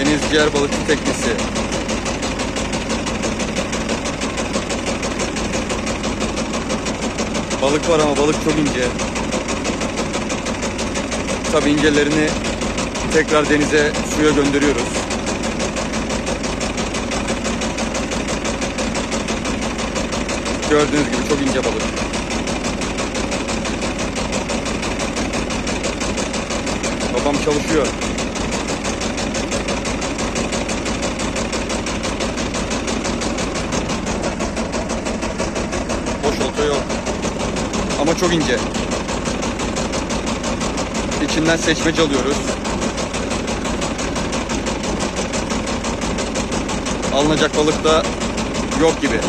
Deniz ciğer balıkçı teknesi. Balık var ama balık çok ince. Tabi incelerini tekrar denize suya gönderiyoruz. Gördüğünüz gibi çok ince balık. Babam çalışıyor. Boş olta yok. Ama çok ince. İçinden seçmece alıyoruz. Alınacak balık da yok gibi.